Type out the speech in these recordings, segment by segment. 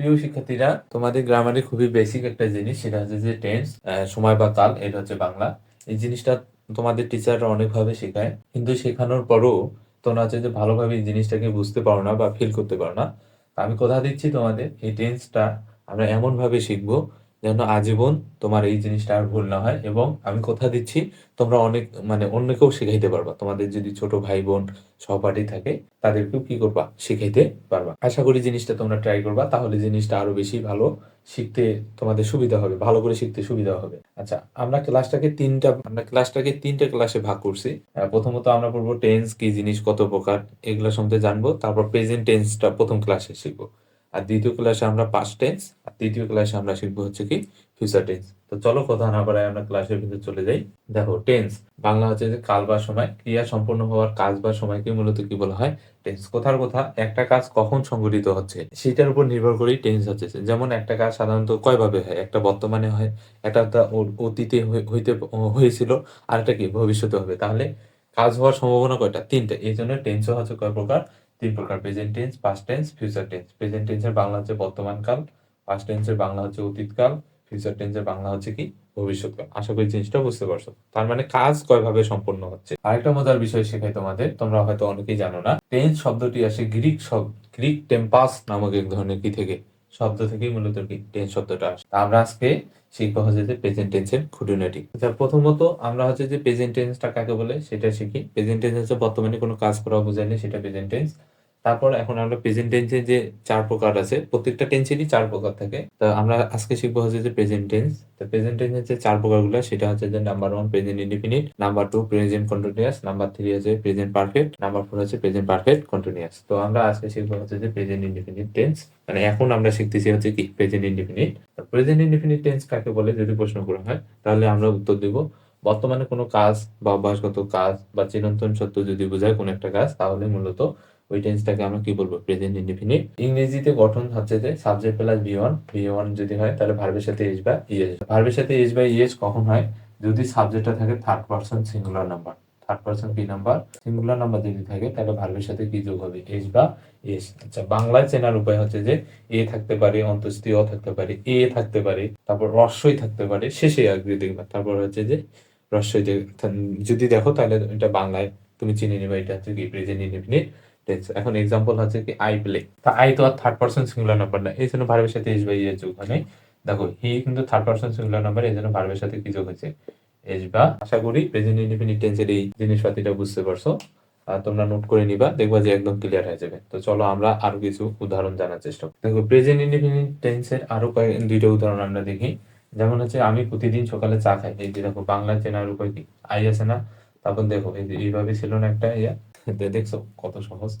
প্রিয় শিক্ষার্থীরা, তোমাদের গ্রামারে খুবই বেসিক একটা জিনিস, সেটা হচ্ছে যে টেন্স সময় বা কাল, এটা হচ্ছে বাংলা। এই জিনিসটা তোমাদের টিচাররা অনেকভাবে শেখায়, কিন্তু শেখানোর পরও তোমরা হচ্ছে যে ভালোভাবে এই জিনিসটাকে বুঝতে পারো না বা ফিল করতে পারো না। আমি কথা দিচ্ছি তোমাদের, এই টেন্সটা আমরা এমনভাবে শিখব যেন আজীবন তোমার এই জিনিসটা আর ভুল না হয় এবং আমি কথা দিচ্ছি, তোমরা অনেক মানে অন্যকেও শিখাইতে পারবা। তোমাদের যদি ছোট ভাই বোন সহপাঠী থাকে, তাদেরকেও কি করবা? শিখাইতে পারবা। আশা করি জিনিসটা তোমরা ট্রাই করবা, তাহলে জিনিসটা আরও বেশি ভালো শিখতে তোমাদের সুবিধা হবে, ভালো করে শিখতে সুবিধা হবে। আচ্ছা আমরা ক্লাসটাকে তিনটা, আমরা ক্লাসটাকে তিনটা ক্লাসে ভাগ করছি। প্রথমত আমরা পড়ব টেন্স কি জিনিস, কত প্রকার, এগুলো সম্বন্ধে জানব, তারপর প্রেজেন্ট টেন্সটা প্রথম ক্লাসে শিখব। আর দ্বিতীয় ক্লাসে আমরা পাস্ট টেন্স আর তৃতীয় ক্লাসে আমরা শিখব হচ্ছে কি ফিউচার টেন্স তো চলো কথা না বাড়ায় আমরা ক্লাসের ভিতরে চলে যাই। দেখো টেন্স বাংলা হচ্ছে যে কাল বা সময়, ক্রিয়া সম্পন্ন হওয়ার কাজ বা সময়কে মূলত কি বলা হয়? টেন্স কোথার কথা, একটা কাজ কখন সংঘটিত হচ্ছে? সেটার উপর নির্ভর করেই টেন্স হচ্ছে। যেমন একটা কাজ সাধারণত কয়ভাবে হয়? একটা বর্তমানে হয়, একটা অতীতে হই- হইতে হয়েছিল আর একটা কি? ভবিষ্যতে হবে। তাহলে কাজ হওয়ার সম্ভাবনা কয়টা? তিনটে। এই জন্য টেন্সও হচ্ছে কয় প্রকার? তিন প্রকার present tense past tense future tense present টেন্সের বাংলা হচ্ছে বর্তমান কাল পাস্ট টেন্সের বাংলা হচ্ছে অতীতকাল ফিউচার টেন্সের বাংলা হচ্ছে কি? ভবিষ্যৎকাল আশা করি জিনিসটা বুঝতে পারছ। তার মানে কাজ কয়ভাবে সম্পন্ন হচ্ছে? আরেকটা মজার বিষয় শেখাই তোমাদের। তোমরা হয়তো অনেকেই জানো না। টেন্স শব্দটি আসে গ্রিক শব্দ গ্রিক টেম্পাস নামক এক ধরনের কি থেকে? শব্দ থেকেই মূলত কি? টেন্স শব্দটা আসে। আমরা আজকে শিখব হচ্ছে যে প্রেজেন্ট টেন্সের খুঁটিনাটি। আচ্ছা প্রথমত আমরা হচ্ছে যে প্রেজেন্ট টেন্সটা কাকে বলে? সেটা শিখি। প্রেজেন্ট টেন্স হচ্ছে বর্তমানে কোনো কাজ করা বোঝাইলে সেটা প্রেজেন্ট টেন্স তারপর এখন আমরা প্রেজেন্ট টেন্সের যে চার প্রকার আছে, প্রত্যেকটা টেন্সেরই চার প্রকার থাকে। তো আমরা আজকে শিখব হচ্ছে যে প্রেজেন্ট টেন্স তো প্রেজেন্ট টেন্সের যে চার প্রকারগুলো, সেটা হচ্ছে যে number one present indefinite number two present continuous number three হচ্ছে প্রেজেন্ট পারফেক্ট নাম্বার ফোর হচ্ছে প্রেজেন্ট পারফেক্ট কন্টিনিউয়াস তো আমরা আজকে শিখব হচ্ছে যে প্রেজেন্ট ইনডিফিনিট টেন্স মানে এখন আমরা শিখতেছি হচ্ছে কি present indefinite present indefinite tense কাকে বলে, যদি প্রশ্ন করা হয়, তাহলে আমরা উত্তর দিব, বর্তমানে কোনো কাজ বা অভ্যাসগত কাজ বা চিরন্তন সত্য যদি বোঝায় কোনো একটা কাজ, তাহলে মূলত ওই টেন্সটাকে আমরা কি বলব? প্রেজেন্ট ইনডিফিনিট ইংরেজিতে গঠন হচ্ছে যে subject plus V one V one যদি হয়, তাহলে ভার্বের সাথে এস বা ইএস ভার্বের সাথে এস বা ইএস কখন হয়? যদি সাবজেক্টটা থাকে third person singular number third person কি নাম্বার সিঙ্গুলার নাম্বার যদি থাকে, তাহলে ভার্বের সাথে কি যোগ হবে? এস বা এস আচ্ছা বাংলায় চেনার উপায় হচ্ছে যে এ থাকতে পারে অন্তস্থীয় থাকতে পারে এ থাকতে পারে, তারপর রস্যই থাকতে পারে, শেষে আগে দেখবা। তারপর হচ্ছে যে রস্যই যদি দেখো, তাহলে এটা বাংলায় তুমি চিনে নিবে, এটা হচ্ছে কি? প্রেজেন্ট ইনডিফিনিট এখন এক্সাম্পল হচ্ছে কি আই প্লে তা আই তো আর থার্ড পারসন সিঙ্গুলার নাম্বার না। এই জন্য ভার্বের সাথে এস বাই যোগ হয় নাই। দেখো হি কিন্তু থার্ড পারসন সিঙ্গুলার নাম্বার এই জন্য ভার্বের সাথে কি যোগ হয়েছে? এস বা, আশা করি প্রেজেন্ট ইনডিফিনিট টেন্সের এই জিনিসপাতিটা বুঝতে পারছ। তোমরা নোট করে নিবা, দেখবা যে একদম ক্লিয়ার হয়ে যাবে। তো চলো আমরা আরও কিছু উদাহরণ জানার চেষ্টা করি। দেখো প্রেজেন্ট ইনডিফিনিট টেন্সের আরও কয়েক, দুইটা উদাহরণ আমরা দেখি। যেমন হচ্ছে, আমি প্রতিদিন সকালে চা খাই। এই যে দেখো, বাংলা চেনার উপায় কি? আই আছে না? তারপর দেখো, এই যে এইভাবে ছিল না একটা ইয়া। দেখছ কত সহজ।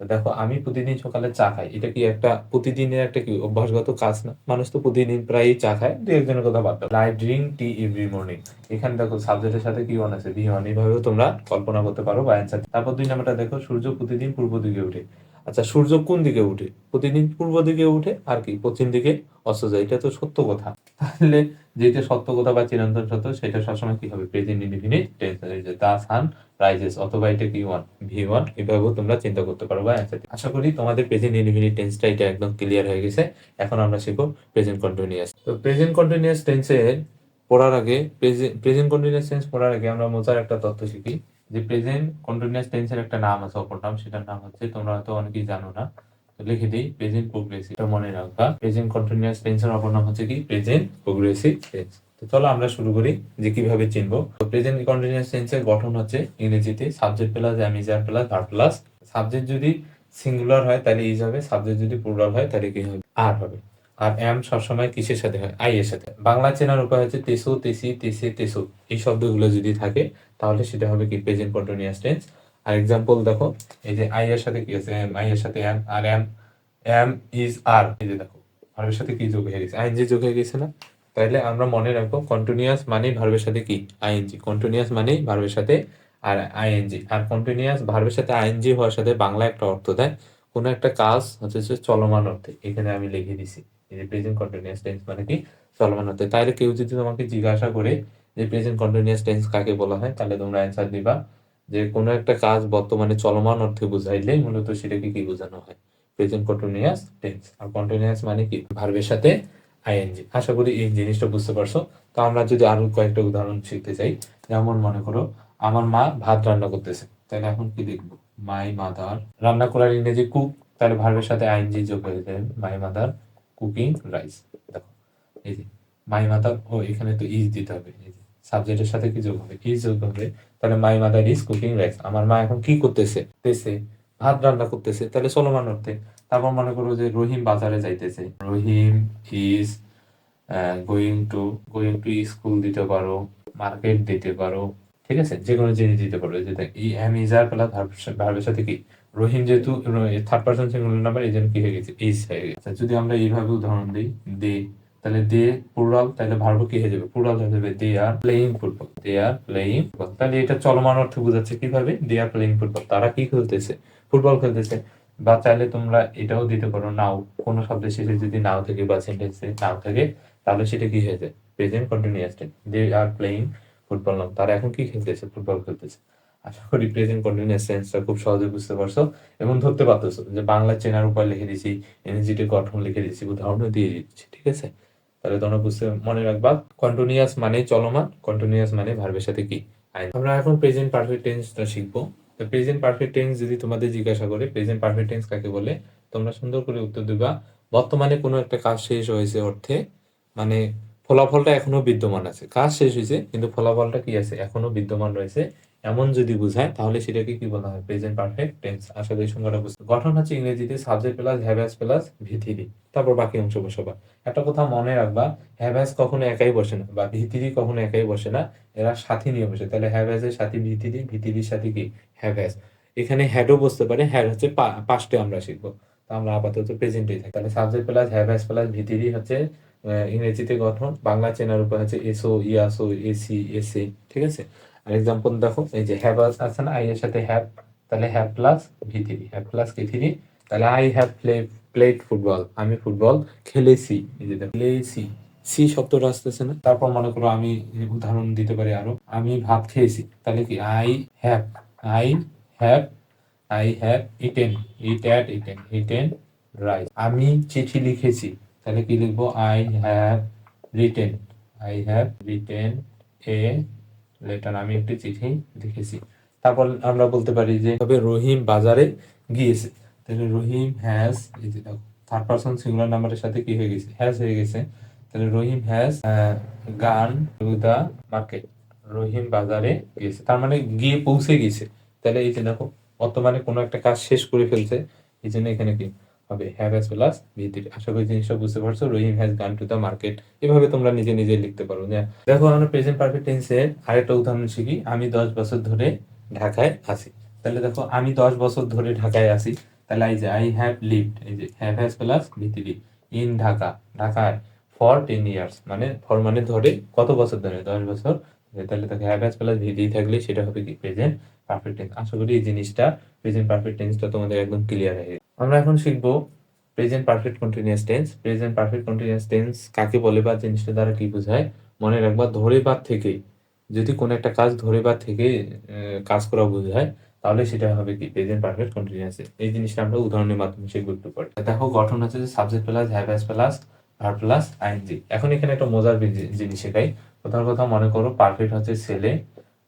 দেখো, আমি প্রতিদিন সকালে চা খাই। এটা কি একটা, প্রতিদিনের একটা কি অভ্যাসগত কাজ না? মানুষ তো প্রতিদিন প্রায় চা খায়। দু, একজনের কথা বাদ দাও। I drink tea every morning এখানে দেখো সাবজেক্টের সাথে কি অন আছে? বি অন এইভাবেও তোমরা কল্পনা করতে পারো বা অ্যান্সার তারপর দুই নাম্বারটা দেখো, সূর্য প্রতিদিন পূর্ব দিকে উঠে। আচ্ছা সূর্য কোন দিকে উঠে? প্রতিদিন পূর্ব দিকে উঠে আর কি, পশ্চিম দিকে অস্ত যায়। এটা তো সত্য কথা। তাহলে যেটা সত্য কথা বা চিরন্তন সত্য, সেটা সবসময় কি হবে? প্রেজেন্ট ইনডিফিনিট টেন্স যে দা সান রাইজেস অথবা এটা কি ওয়ান ভি ওয়ান এভাবেও তোমরা চিন্তা করতে পারো বা অ্যান্সার আশা করি তোমাদের প্রেজেন্ট ইনডিফিনিট টেন্সটা এটা একদম ক্লিয়ার হয়ে গেছে। এখন আমরা শিখব প্রেজেন্ট কন্টিনিউয়াস তো প্রেজেন্ট কন্টিনিউয়াস টেন্সের পড়ার আগে প্রেজেন্ট কন্টিনিউয়াস টেন্স পড়ার আগে আমরা মজার একটা তথ্য শিখি। যে প্রেজেন্ট কন্টিনিউয়াস টেন্সের একটা নাম আছে, অপর নাম, সেটার নাম হচ্ছে, তোমরা হয়তো অনেকেই জানো না। লিখে দিই প্রেজেন্ট প্রোগ্রেসিভ এটা মনে রাখবা। প্রেজেন্ট কন্টিনিউয়াস টেন্সের অপর নাম হচ্ছে কি? প্রেজেন্ট প্রোগ্রেসিভ টেন্স তো চলো আমরা শুরু করি যে কীভাবে চিনবো। প্রেজেন্ট কন্টিনিউয়াস টেন্সের গঠন হচ্ছে ইংরেজিতে subject plus am is are plus verb plus subject যদি সিঙ্গুলার হয়, তাহলে ইজ হবে। সাবজেক্ট যদি প্লুরাল হয়, তাহলে কি হবে? আর হবে। আর এম সবসময় কিসের সাথে হয়? আই এর সাথে। বাংলা চেনার উপায় হচ্ছে তেসু, তেসি, তেসে, তেসু। এই শব্দগুলো যদি থাকে, তাহলে সেটা হবে কি? প্রেজেন্ট কন্টিনিউয়াস টেন্স আর এক্সাম্পল দেখো, এই যে আই এর সাথে কি আছে? এম আই এর সাথে am are am am is are এই যে দেখো ভার্বের সাথে কি যোগ হয়ে গেছে? আইএনজি যোগ হয়ে গেছে না? তাইলে আমরা মনে রাখব কন্টিনিউয়াস মানে ভার্বের সাথে কি? আইএনজি কন্টিনিউয়াস মানে ভার্বের সাথে আর আইএনজি আর কন্টিনিউয়াস ভার্বের সাথে আইএনজি হওয়ার সাথে বাংলা একটা অর্থ দেয়। কোনো একটা কাজ হচ্ছে চলমান অর্থে। এখানে আমি লিখে দিছি। এই যে প্রেজেন্ট কন্টিনিউয়াস টেন্স মানে কি? চলমান অর্থে। তাইলে কেউ যদি তোমাকে জিজ্ঞাসা করে যে প্রেজেন্ট কন্টিনিউয়াস টেন্স কাকে বলা হয়, তাহলে তোমরা অ্যান্সার দিবা যে কোনো একটা কাজ বর্তমানে চলমান অর্থে বুঝাইলে মূলত সেটাকে কি বোঝানো হয়? প্রেজেন্ট কন্টিনিউয়াস টেন্স আর কন্টিনিউয়াস মানে কি? ভার্বের সাথে আইএনজি আশা করি এই জিনিসটা বুঝতে পারছ। তো আমরা যদি আরও কয়েকটা উদাহরণ শিখতে চাই, যেমন মনে করো, আমার মা ভাত রান্না করতেছে। তাহলে এখন কি দেখব? মাই মাদার রান্না করার ইংরেজি কুক তাহলে ভার্বের সাথে আইএনজি যোগ হয়ে যায় মাই মাদার কুকিং রাইস দেখো, এই যে মাই মাদার ও এখানে তো ইজ দিতে হবে। এই যে সাবজেক্টের সাথে কি যোগ হবে? ইজ যোগ হবে? তাহলে my mother is cooking rice আমার মা এখন কি করতেছে? তেছে ভাত রান্না করতেছে। তাহলে চলমান অর্থে। তারপর মনে করো যে রহিম বাজারে যাইতেছে। Rahim is going to going to school দিতে পারো মার্কেট দিতে পারো। ঠিক আছে? যে কোনো জিনিস দিতে পারো। যে ই এম ইজ আর প্লাস ভার্বের সাথে কি? রহিম যেহেতু থার্ড পার্সন সিঙ্গুলার নাম্বার এই জন্য কি হয়ে গেছে? ইজ হয়ে গেছে। আচ্ছা, যদি আমরা এইভাবে উদাহরণ দিই দে তাহলে দে প্লুরাল তাহলে ভার্ব কি হয়ে যাবে? প্লুরাল হয়ে যাবে they are playing football they are playing football তাহলে এটা চলমান অর্থে বোঝাচ্ছে কীভাবে? দে আর প্লেইং ফুটবল তারা কি খেলতেছে? ফুটবল খেলতেছে। বা চাইলে তোমরা এটাও দিতে পারো নাও কোনো শব্দের শেষে যদি নাও থেকে বা সেন্টেন্সে নাও থাকে, তাহলে সেটা কি হয়ে যায়? Present continuous tense they are playing football now তারা এখন কি খেলতেছে? ফুটবল খেলতেছে। আশা করি প্রেজেন্ট কন্টিনিউয়াস টেন্সটা খুব সহজে বুঝতে পারছ এবং ধরতে পারতেছো যে বাংলা চেনার উপায় লিখে দিছি এনার্জিটি গঠন লিখে দিচ্ছি উদাহরণও দিয়ে দিচ্ছি, ঠিক আছে? তাহলে তোমরা বুঝতে মনে রাখবা। কন্টিনিউয়াস মানে চলমান কন্টিনিউয়াস মানে ভার্বের সাথে কি? আইন। আমরা এখন প্রেজেন্ট পারফেক্ট টেন্সটা শিখব। তো প্রেজেন্ট পারফেক্ট টেন্স যদি তোমাদের জিজ্ঞাসা করে প্রেজেন্ট পারফেক্ট টেন্স কাকে বলে? তোমরা সুন্দর করে উত্তর দিবা, বর্তমানে কোনো একটা কাজ শেষ হয়েছে অর্থে মানে ফলাফলটা এখনও বিদ্যমান আছে। কাজ শেষ হয়েছে, কিন্তু ফলাফলটা কি আছে? এখনও বিদ্যমান রয়েছে। এমন যদি বোঝায়, তাহলে সেটাকে কি বলা হয়? প্রেজেন্ট পারফেক্ট টেন্স আশা করি সংজ্ঞাটা বুঝতে গঠন হচ্ছে ইংরেজিতে subject plus have plus v three তারপর বাকি অংশ বসাবা। একটা কথা মনে রাখবা হ্যাভ কখনো একাই বসে না বা ভিথিরি কখনো একাই বসে না। এরা সাথী নিয়ে বসে। তাহলে হ্যাভ এর সাথে ভিথিরি ভিথিরির সাথে কি? হ্যাভ এখানে হ্যাডও বসতে পারে। হ্যাড হচ্ছে পাস্টে আমরা শিখব। তো আমরা আপাতত প্রেজেন্টেই থাকি। তাহলে subject plus have plus v three হচ্ছে ইংরেজিতে গঠন। বাংলা চেনার উপর হচ্ছে এসও ইয়াসো এসি এসে ঠিক আছে? আর এক্সাম্পল দেখো, এই যে হ্যাভ আছে না আই এর সাথে হ্যাভ তাহলে have plus V three have plus K three তাহলে I have play played football আমি ফুটবল খেলেছি। এই যে খেলেছি। সি শব্দটা আসতেছে না। তারপর মনে করো আমি উদাহরণ দিতে পারি আরও। আমি ভাত খেয়েছি, তাহলে কি I have I have I have eaten eat at eaten eaten rice আমি চিঠি লিখেছি, তাহলে কি লিখব? I have written I have written a letter আমি একটি চিঠি তারপর আমরা বলতে পারি যে, তবে রহিম বাজারে গিয়েছে। তাহলে রহিম হ্যাজ এই যে দেখো থার্ড পারসন সিঙ্গুলার নাম্বারের সাথে কি হয়ে গেছে? হ্যাজ হয়ে গেছে। তাহলে Rahim has gone to the market Rahim বাজারে গিয়েছে। তার মানে গিয়ে পৌঁছে গেছে তাহলে এই যে দেখো, বর্তমানে কোনো একটা কাজ শেষ করে ফেলছে। এই জন্য এখানে কি? হবে হ্যাভ অ্যাজ প্লাস ভিত্তির আশা করি জিনিসটা বুঝতে পারছ, Rahim has gone to the market এভাবে তোমরা নিজে নিজে লিখতে পারো দেখো, আমরা প্রেজেন্ট পারফেক্ট টেন্সের আরেকটা উদাহরণ শিখি। আমি দশ বছর ধরে ঢাকায় আছি। তাহলে দেখো, আমি দশ বছর ধরে ঢাকায় আছি। তাহলে এই যে আই হ্যাভ লিভড এই যে have has plus v three in Dhaka. ঢাকায় ফর টেন ইয়ার্স মানে ফর মানে ধরে কত বছর ধরে? দশ বছর তাহলে তাকে হ্যাভ হ্যাজ প্লাস ভিডি থাকলে সেটা হবে কি? প্রেজেন্ট পারফেক্ট টেন্স আশা করি এই জিনিসটা প্রেজেন্ট পারফেক্ট টেন্সটা তোমাদের একদম ক্লিয়ার হয়ে। আমরা এখন শিখব present perfect continuous tense present perfect continuous tense কাকে বলে বা জিনিসটা দ্বারা কি বোঝায়? মনে রাখবা ধরে বা থেকে, যদি কোনো একটা কাজ ধরে বা থেকে কাজ করা বোঝায়, তাহলে সেটা হবে কি? প্রেজেন্ট পারফেক্ট কন্টিনিউয়াস এই জিনিসটা আমরা উদাহরণের মাধ্যমে শিখব একটু পরে। দেখো, গঠন হচ্ছে যে subject plus have plus verb plus ING এখন এখানে একটা মজার জিনিস শেখাই। প্রথম কথা মনে করো পারফেক্ট হচ্ছে ছেলে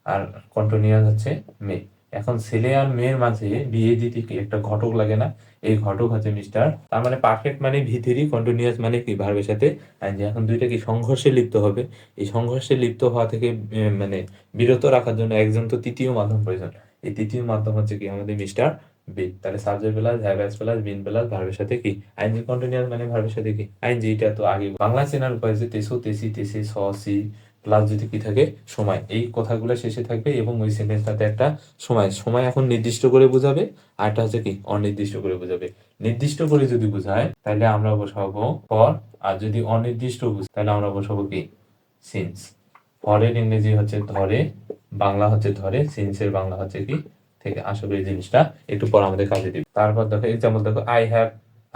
আর কন্টিনিউয়াস হচ্ছে মেয়ে। এখন ছেলে আর মেয়ের মাঝে বিয়ে দিতে কি একটা ঘটক লাগে না? এই ঘটক হচ্ছে মিস্টার তার মানে পারফেক্ট মানে ভিতরি কন্টিনিউয়াস মানে কি ভার্বের সাথে? এখন দুইটা কি সংঘর্ষে লিপ্ত হবে? এই সংঘর্ষে লিপ্ত হওয়া থেকে মানে বিরত রাখার জন্য একজন তো তৃতীয় মাধ্যম প্রয়োজন। এই তৃতীয় মাধ্যম হচ্ছে কি আমাদের মিস্টার বিন। তাহলে subject plus have has plus been plus ভার্বের সাথে কি? আইনজি কন্টিনিউয়াস মানে ভার্বের সাথে কি? আইনজি এটা তো আগে বাংলা চেনার উপায় যে তেসো, তেসি তেসি, স, সি। প্লাস যদি কি থাকে? সময়। এই কথাগুলো শেষে থাকবে এবং ওই সেন্টেন্সটাতে একটা সময়। সময় এখন নির্দিষ্ট করে বোঝাবে আর একটা হচ্ছে কি? অনির্দিষ্ট করে বোঝাবে। নির্দিষ্ট করে যদি বোঝায়, তাহলে আমরা বসাবো ফর আর যদি অনির্দিষ্ট বুঝ, তাহলে আমরা বসাবো কি? সিন্স ফরের ইংরেজি হচ্ছে ধরে, বাংলা হচ্ছে ধরে সিন্সের বাংলা হচ্ছে কি? থেকে, আশা করি জিনিসটা একটু পর আমাদের কাজে দিবে। তারপর দেখো এক্সাম্পল দেখো আই হ্যাভ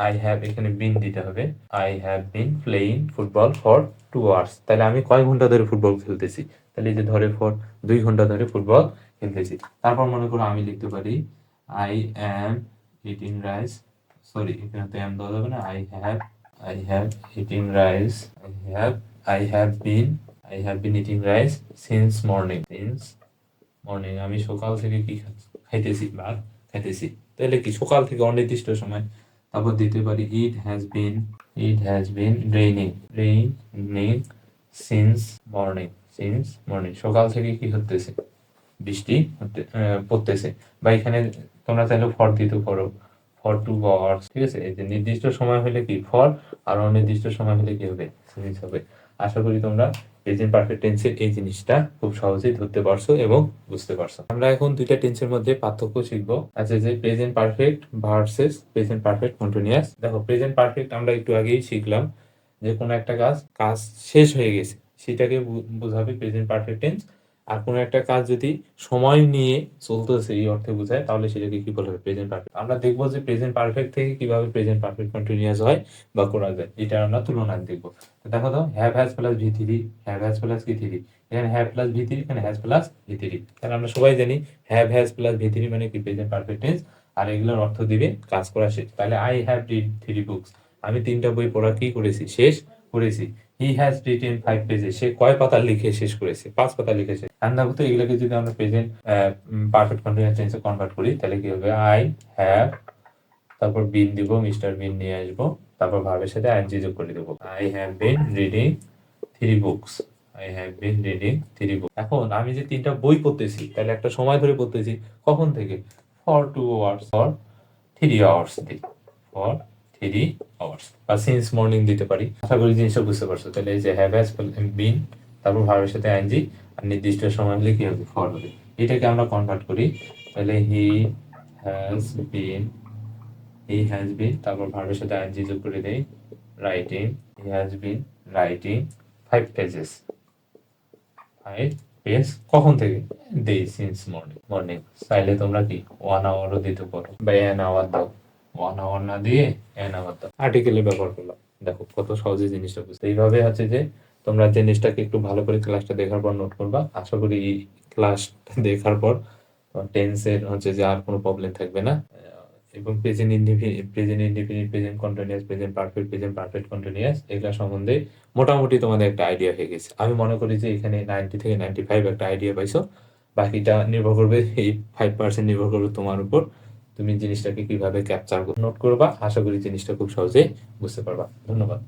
আই হ্যাভ এখানে বিন দিতে হবে। I have been playing football for two hours তাহলে আমি কয় ঘণ্টা ধরে ফুটবল খেলতেছি? তাহলে এই যে ধরে ফর দুই ঘণ্টা ধরে ফুটবল খেলতেছি। তারপর মনে করো আমি লিখতে পারি I am eating rice sorry এখানে তো এম দেওয়া যাবে না। I have I have eating rice I have I have been I have been eating rice since morning since morning আমি সকাল থেকে কি খাইতেছি? ভাত খাইতেছি। তাহলে কি? সকাল থেকে অনির্দিষ্ট সময় তারপর দিতে পারি it has been it has been raining raining since morning since morning সকাল থেকে কি হতেছে? বৃষ্টি পড়তেছে। বা এখানে তোমরা চাইলে ফর দিতে পারো। ফর টু আওয়ার্স ঠিক আছে? এই যে নির্দিষ্ট সময় হলে কি? ফর আর অনির্দিষ্ট সময় হলে কি হবে? সিরিজ হবে। আশা করি তোমরা প্রেজেন্ট পারফেক্ট টেন্সের এই জিনিসটা খুব সহজেই ধরতে পারছ এবং বুঝতে পারছ। আমরা এখন দুইটা টেন্সের মধ্যে পার্থক্য শিখব। আচ্ছা যে present perfect versus present perfect continuous দেখো প্রেজেন্ট পারফেক্ট আমরা একটু আগেই শিখলাম যে কোনো একটা কাজ কাজ শেষ হয়ে গেছে। সেটাকে বোঝাবে প্রেজেন্ট পারফেক্ট টেন্স আর কোনো একটা কাজ যদি সময় নিয়ে চলতেছে এই অর্থে বোঝায়, তাহলে সেটাকে কি বলা হবে প্রেজেন্ট পারফেক্ট আমরা দেখব যে প্রেজেন্ট পারফেক্ট থেকে কীভাবে প্রেজেন্ট পারফেক্ট কন্টিনিউয়াস হয় বা করা যায়, এটা আমরা তুলনা দেখব। দেখো তো have has plus V three have has plus কি থ্রি এখানে হ্যাভ প্লাস ভি থ্রি এখানে হ্যাজ প্লাস ভি থ্রি তাহলে আমরা সবাই জানি have has plus V three মানে কি প্রেজেন্ট পারফেক্ট টেন্স আর এগুলোর অর্থ দিবে কাজ করা শেষ। তাহলে I have read three books আমি তিনটা বই পড়া কি করেছি? শেষ করেছি। He has written five pages সে কয় পাতা লিখে শেষ করেছে? পাঁচ পাতা লিখেছে আর দেখো তো এগুলোকে যদি আমরা প্রেজেন্ট পারফেক্ট কন্টিনিউয়াস টেন্সে কনভার্ট করি, তাহলে কি হবে? আই হ্যাভ তারপর বিন দিব মিস্টার বিন নিয়ে আসব, তারপর ভাবের সাথে আইএনজি যোগ করে দেবো। I have been reading three books I have been reading three book এখন আমি যে তিনটা বই পড়তেছি, তাহলে একটা সময় ধরে পড়তেছি, কখন থেকে? For two hours for three hours দিই। ফর থ্রি আওয়ার্স বা সিন্স মর্নিং দিতে পারি। আশা করি জিনিসটা বুঝতে পারছ। তাহলে এই যে হ্যাভ হ্যাজ বিন তারপর ভাবের সাথে আইএনজি নির্দিষ্ট সময় হলে কি হবে ফর হবে এটাকে আমরা কনভার্ট করি। তাহলে হি হ্যাজ বিন হি হ্যাজ বিন তারপর ভার্বের সাথে আইএনজি যোগ করে দেই। Writing he has been writing five pages five page কখন থেকে? দে সিন্স মর্নিং মর্নিং চাইলে তোমরা কি ওয়ান আওয়ারও দিতে পারো। বা এন আওয়ার দাও। ওয়ান আওয়ার না দিয়ে এন আওয়ার দাও। আর্টিকেলে ব্যবহার করলাম দেখো কত সহজে জিনিসটা বুঝতে এইভাবে হচ্ছে যে তোমরা জিনিসটাকে একটু ভালো করে ক্লাসটা দেখার পর নোট করবা, আশা করি এই ক্লাসটা দেখার পর টেন্সের হচ্ছে যে আর কোনো প্রবলেম থাকবে না। এবং present indefinite present indefinite present continuous present perfect present perfect continuous এগুলো সম্বন্ধে মোটামুটি তোমাদের একটা আইডিয়া হয়ে গেছে। আমি মনে করি যে এখানে নাইনটি থেকে নাইনটি ফাইভ একটা আইডিয়া পাইছো। বাকিটা নির্ভর করবে এই ফাইভ পার্সেন্ট নির্ভর করবে তোমার উপর। তুমি জিনিসটাকে কীভাবে ক্যাপচার নোট করবা। আশা করি জিনিসটা খুব সহজেই বুঝতে পারবা। ধন্যবাদ।